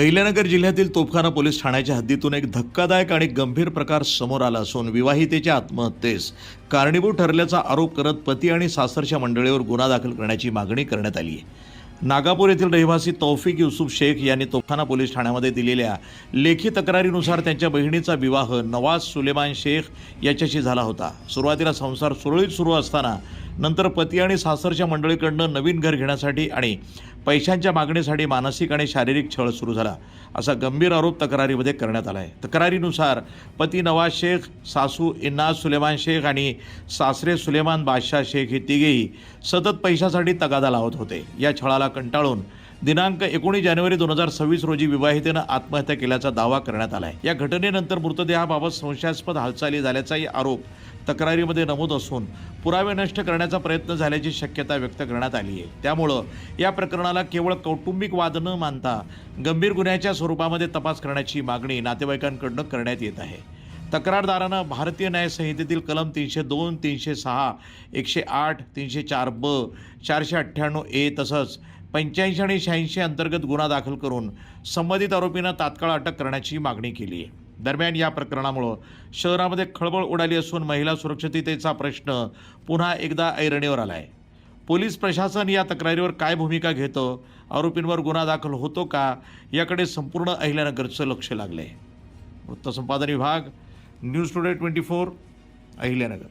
अहिल्यानगर जिल्ह्यातील तोफखाना पोलीस ठाण्याच्या हद्दीतून एक धक्कादायक आणि गंभीर प्रकार समोर आला असून विवाहितेच्या आत्महत्येस कारणीभूत ठरल्याचा आरोप करत पती आणि सासरच्या मंडळीवर गुन्हा दाखल करण्याची मागणी करण्यात आली आहे. नागापूर येथील रहिवासी तौफिक युसुफ शेख यांनी तोफखाना पोलीस ठाण्यामध्ये दिलेल्या लेखी तक्रारीनुसार त्यांच्या बहिणीचा विवाह नवाज सुलेमान शेख याच्याशी झाला होता. सुरुवातीला संसार सुरळीत सुरू असताना नंतर पती आणि सासरच्या मंडळीकडनं नवीन घर घेण्यासाठी आणि पैशांच्या मागणीसाठी मानसिक आणि शारीरिक छळ सुरू झाला. असा गंभीर आरोप तक्रारीमध्ये करण्यात आला आहे तक्रारीनुसार पती नवाज शेख सासू इन्नाज सुलेमान शेख आणि सासरे सुलेमान बादशाह शेख हे तिघेही सतत पैशासाठी तगादा लावत होते. या छळाला कंटाळून दिनांक एकोणीस जानेवारी दोन हजार सव्वीस रोजी विवाहितेनं आत्महत्या केल्याचा दावा करण्यात आला आहे या घटनेनंतर मृतदेहाबाबत संशयास्पद हालचाली झाल्याचाही आरोप तक्रारीमध्ये नमूद असून पुरावे नष्ट करण्याचा प्रयत्न झाल्याची शक्यता व्यक्त करण्यात आली आहे. त्यामुळं या प्रकरणाला केवळ कौटुंबिक वाद न मानता गंभीर गुन्ह्याच्या स्वरूपामध्ये तपास करण्याची मागणी नातेवाईकांकडनं करण्यात येत आहे. तक्रारदारानं भारतीय न्यायसंहितेतील कलम तीनशे दोन तीनशे सहा एकशे आठ तीनशे चार ब चारशे अठ्ठ्याण्णव ए तसंच पंच्याऐंशी आणि शहाऐंशी अंतर्गत गुन्हा दाखल करून संबंधित आरोपींना तात्काळ अटक करण्याची मागणी केली आहे. दरम्यान या प्रकरणामुळं शहरामध्ये खळबळ उडाली असून महिला सुरक्षिततेचा प्रश्न पुन्हा एकदा ऐरणीवर आला आहे पोलीस प्रशासन या तक्रारीवर काय भूमिका घेतं? आरोपींवर गुन्हा दाखल होतो का? याकडे संपूर्ण अहिल्यानगरचं लक्ष लागलं आहे वृत्तसंपादन विभाग news today twenty four Ahilyanagar.